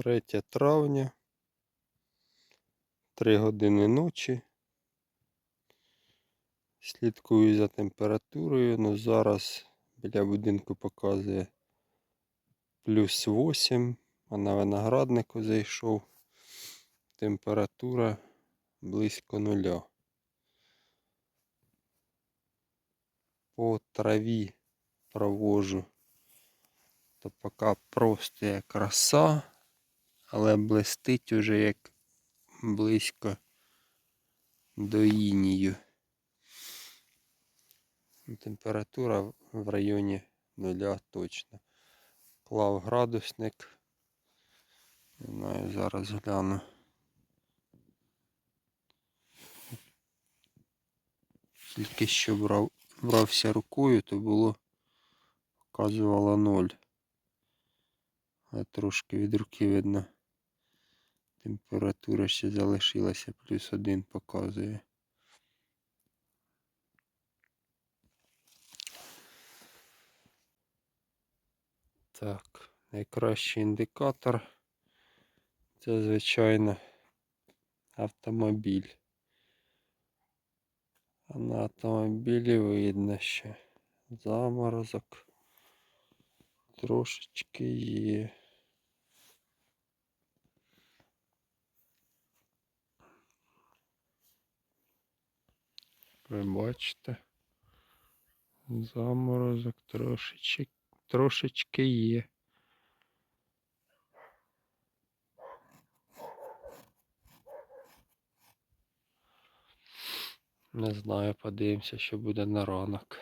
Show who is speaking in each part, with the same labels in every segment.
Speaker 1: 3 травня. 3 години ночі. Слідкую за температурою. Ну зараз біля будинку показує плюс 8, а на винограднику зайшов. Температура близько нуля. По траві провожу. То поки просто краса, але блистить уже як близько до інію. Температура в районі нуля точно. Клав градусник. Не знаю, зараз гляну. Тільки що брав, брався рукою, то було показувало 0. А трошки від руки видно. Температура ще залишилася, плюс один показує. Так, найкращий індикатор. Це, звичайно, автомобіль. А на автомобілі видно ще заморозок. Трошечки є. Ви бачите? Заморозок трошечки, трошечки є. Не знаю, подивимося, що буде на ранок.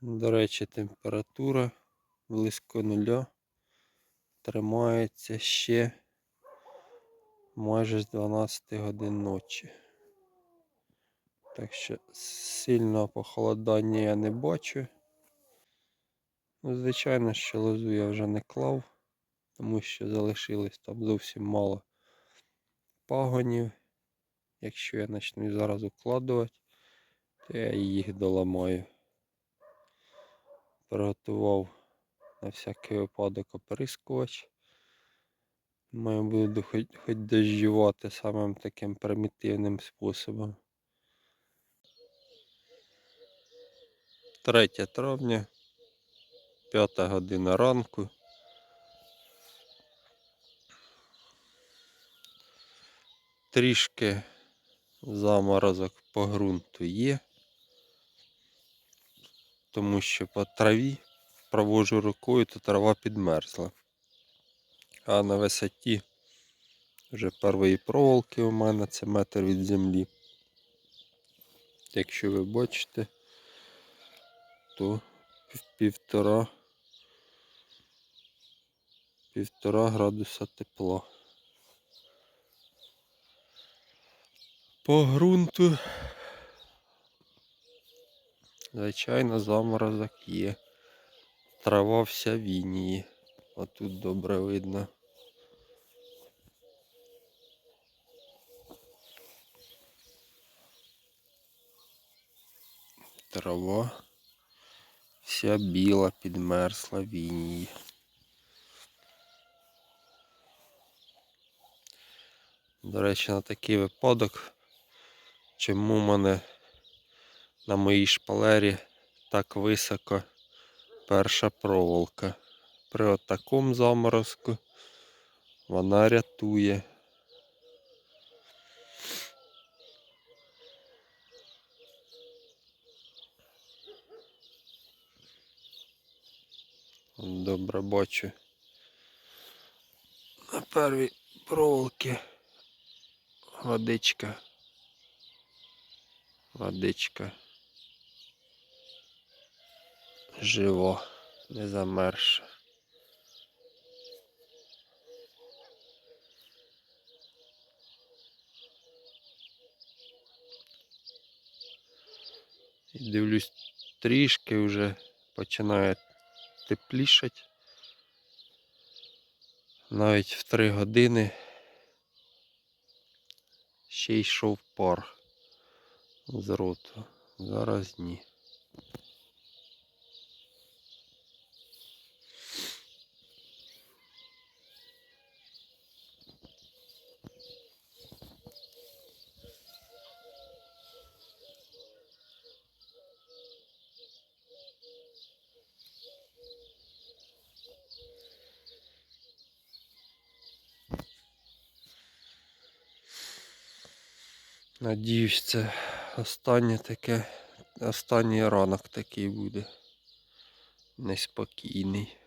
Speaker 1: До речі, температура близько нуля тримається ще майже з 12 годин ночі. Так що сильного похолодання я не бачу. Ну, звичайно, що лозу я вже не клав, тому що залишилось там зовсім мало пагонів. Якщо я почну зараз укладувати, то я їх доламаю. Приготував на всякий випадок оприскувач. Маю буду хоч, хоч дождювати самим таким примітивним способом. 3 травня, 5 година ранку. Трішки заморозок по ґрунту є, тому що по траві провожу рукою, то трава підмерзла. А на висоті вже первої проволоки у мене це метр від землі. Якщо ви бачите, то півтора півтора градуса тепла. По ґрунту, звичайно, заморозок є. Трава вся в інії. Отут добре видно. Трава вся біла, підмерзла в інії. До речі, на такий випадок, чому в мене на моїй шпалері так високо перша проволока. При от такому заморозку вона рятує. Добре бачу. На первій проволоки водичка. Водичка. Живо, не замерзша. І дивлюсь, трішки вже починає теплішати. Навіть в 3 години ще йшов пар з роту. Зараз ні. Надіюсь, це останнє таке, останній ранок такий буде. Неспокійний.